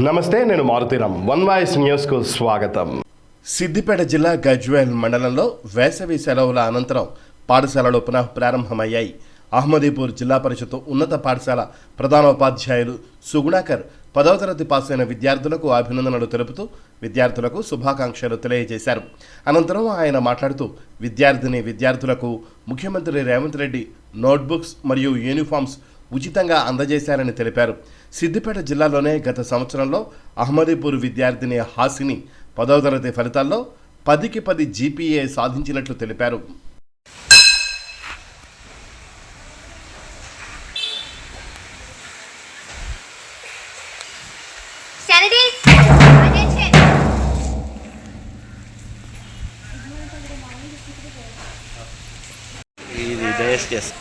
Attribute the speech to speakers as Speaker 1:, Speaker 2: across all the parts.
Speaker 1: నమస్తే నేను Maruthi Ram one voice న్యూస్కు స్వాగతం. సిద్దిపేట జిల్లా గజ్వేల్ మండలంలో వేసవి సెలవుల అనంతరం పాఠశాలలు పునః ప్రారంభమయ్యాయి. అహ్మదీపూర్ జిల్లా పరిషత్ ఉన్నత పాఠశాల ప్రధానోపాధ్యాయులు సుగుణాకర్ పదవ తరగతి పాస్ అయిన విద్యార్థులకు అభినందనలు తెలుపుతూ విద్యార్థులకు శుభాకాంక్షలు తెలియజేశారు. అనంతరం ఆయన మాట్లాడుతూ విద్యార్థిని విద్యార్థులకు ముఖ్యమంత్రి రేవంత్ రెడ్డి నోట్బుక్స్ మరియు యూనిఫామ్స్ ఉచితంగా అందజేశారని తెలిపారు. సిద్దిపేట జిల్లాలోనే గత సంవత్సరంలో అహ్మదీపూర్ విద్యార్థిని హాసిని పదవ తరగతి ఫలితాల్లో పదికి పది జీపీఏ సాధించినట్లు తెలిపారు!
Speaker 2: ఇది దయచేసి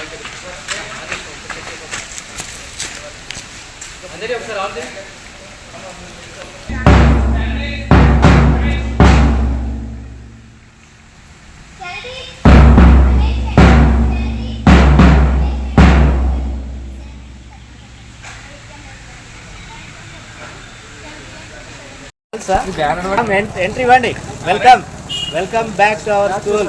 Speaker 3: Sanities! Attention! Sanities!
Speaker 2: Sir entry ఇవ్వండి welcome welcome back to our school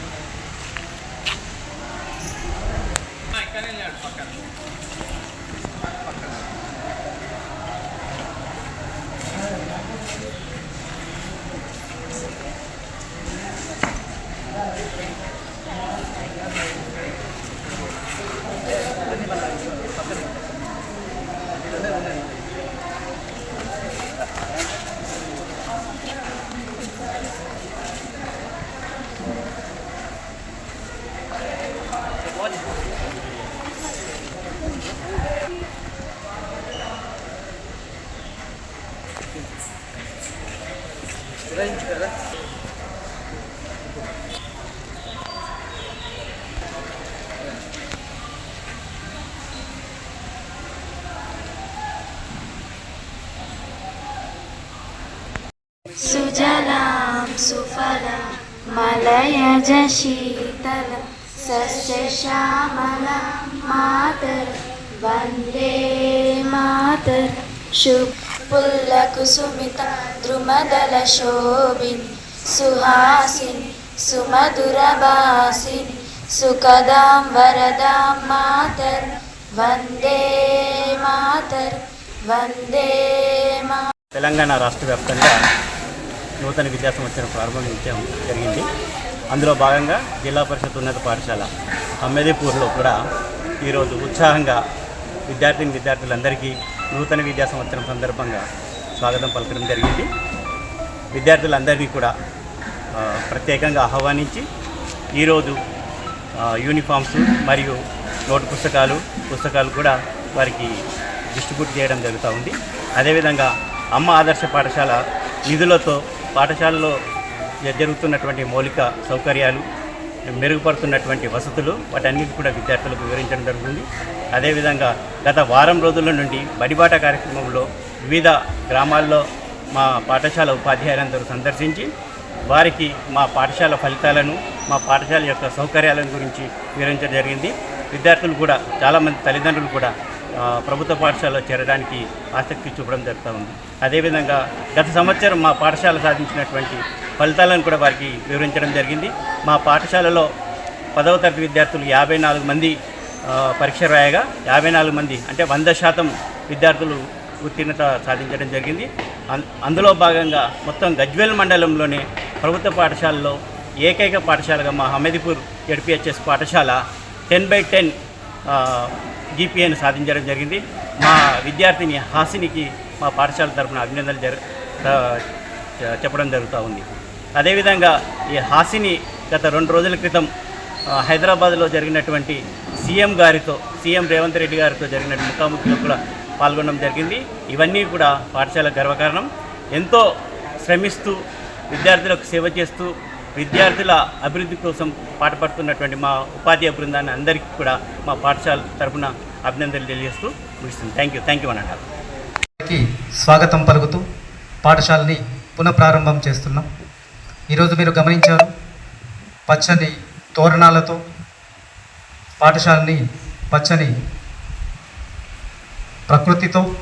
Speaker 2: పక్కన
Speaker 4: सुजलां सुफलं मलयज शीतलं सस्यश्यामलां मातरं वन्दे मातरं शुपुल्लकुसुमिता द्रुमदलशोभिनि सुहासिनि सुमधुरभासिनि सुखदां वरदां मातरं वन्दे मातरं वन्दे मा
Speaker 2: తెలంగాణ రాష్ట్ర వ్యాప్తంగా నూతన విద్యా సంవత్సరం ప్రారంభించడం జరిగింది అందులో భాగంగా జిల్లా పరిషత్ ఉన్నత పాఠశాల అమ్మేదీపూర్లో కూడా ఈరోజు ఉత్సాహంగా విద్యార్థిని విద్యార్థులందరికీ నూతన విద్యా సంవత్సరం సందర్భంగా స్వాగతం పలకడం జరిగింది. విద్యార్థులందరినీ కూడా ప్రత్యేకంగా ఆహ్వానించి ఈరోజు యూనిఫామ్స్ మరియు నోటు పుస్తకాలు పుస్తకాలు కూడా వారికి డిస్ట్రిబ్యూట్ చేయడం జరుగుతూ ఉంది. అదేవిధంగా అమ్మ ఆదర్శ పాఠశాల నిధులతో పాఠశాలలో జరుగుతున్నటువంటి మౌలిక సౌకర్యాలు మెరుగుపడుతున్నటువంటి వసతులు వాటన్నిటి కూడా విద్యార్థులకు వివరించడం జరుగుతుంది. అదేవిధంగా గత వారం రోజుల నుండి బడిబాట కార్యక్రమంలో వివిధ గ్రామాల్లో మా పాఠశాల ఉపాధ్యాయులందరూ సందర్శించి వారికి మా పాఠశాల ఫలితాలను మా పాఠశాల యొక్క సౌకర్యాలను గురించి వివరించడం జరిగింది. విద్యార్థులు కూడా చాలామంది తల్లిదండ్రులు కూడా ప్రభుత్వ పాఠశాలలో చేరడానికి ఆసక్తి చూపడం జరుగుతూ ఉంది. అదేవిధంగా గత సంవత్సరం మా పాఠశాల సాధించినటువంటి ఫలితాలను కూడా వారికి వివరించడం జరిగింది. మా పాఠశాలలో పదవ తరగతి విద్యార్థులు యాభై నాలుగు మంది పరీక్ష రాయగా యాభై నాలుగు మంది అంటే వంద శాతం విద్యార్థులు ఉత్తీర్ణత సాధించడం జరిగింది. అందులో భాగంగా మొత్తం గజ్వేల్ మండలంలోనే ప్రభుత్వ పాఠశాలలో ఏకైక పాఠశాలగా మా హమీదిపూర్ ఎడ్పిహెచ్ఎస్ పాఠశాల టెన్ బై టెన్ జీపీఏను సాధించడం జరిగింది. మా విద్యార్థిని హాసినికి మా పాఠశాల తరపున అభినందనలు జరు చెప్పడం జరుగుతూ ఉంది. అదేవిధంగా ఈ హాసిని గత రెండు రోజుల క్రితం హైదరాబాద్లో జరిగినటువంటి సీఎం గారితో సీఎం రేవంత్ రెడ్డి గారితో జరిగిన ముఖాముఖిలో కూడా పాల్గొనడం జరిగింది. ఇవన్నీ కూడా పాఠశాల గర్వకారణం. ఎంతో శ్రమిస్తూ విద్యార్థులకు సేవ చేస్తూ విద్యార్థుల అభివృద్ధి కోసం పాటుపడుతున్నటువంటి మా ఉపాధ్యాయ బృందాన్ని అందరికీ కూడా మా పాఠశాల తరఫున అభినందనలు తెలియజేస్తూ ముగిస్తుంది. థ్యాంక్ యూ థ్యాంక్ యూ అని అంటారు
Speaker 5: కి స్వాగతం పలుకుతూ పాఠశాలని పునఃప్రారంభం చేస్తున్నాం. ఈరోజు మీరు గమనించారు పచ్చని తోరణాలతో పాఠశాలని పచ్చని ప్రకృతితో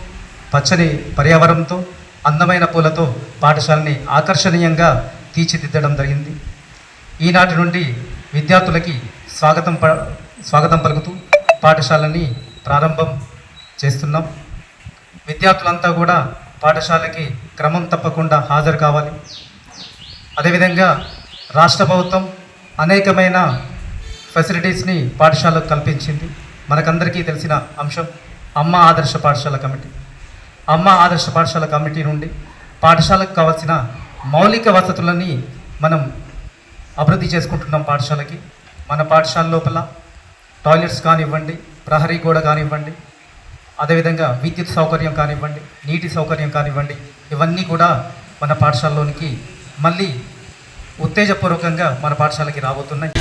Speaker 5: పచ్చని పర్యావరణంతో అందమైన పూలతో పాఠశాలని ఆకర్షణీయంగా తీర్చిదిద్దడం జరిగింది. ఈనాటి నుండి విద్యార్థులకి స్వాగతం ప స్వాగతం పలుకుతూ పాఠశాలని ప్రారంభం చేస్తున్నాం. విద్యార్థులంతా కూడా పాఠశాలకి క్రమం తప్పకుండా హాజరు కావాలి. అదేవిధంగా రాష్ట్ర ప్రభుత్వం అనేకమైన ఫెసిలిటీస్ని పాఠశాలకు కల్పించింది. మనకందరికీ తెలిసిన అంశం అమ్మ ఆదర్శ పాఠశాల కమిటీ. అమ్మ ఆదర్శ పాఠశాల కమిటీ నుండి పాఠశాలకు కావాల్సిన మౌలిక వసతులని మనం అభివృద్ధి చేసుకుంటున్నాం పాఠశాలకి. మన పాఠశాల లోపల టాయిలెట్స్ కానివ్వండి ప్రహరీ గోడ కానివ్వండి అదేవిధంగా విద్యుత్ సౌకర్యం కానివ్వండి నీటి సౌకర్యం కానివ్వండి ఇవన్నీ కూడా మన పాఠశాలలోనికి మళ్ళీ ఉత్తేజపూర్వకంగా మన పాఠశాలకి రాబోతున్నాయి.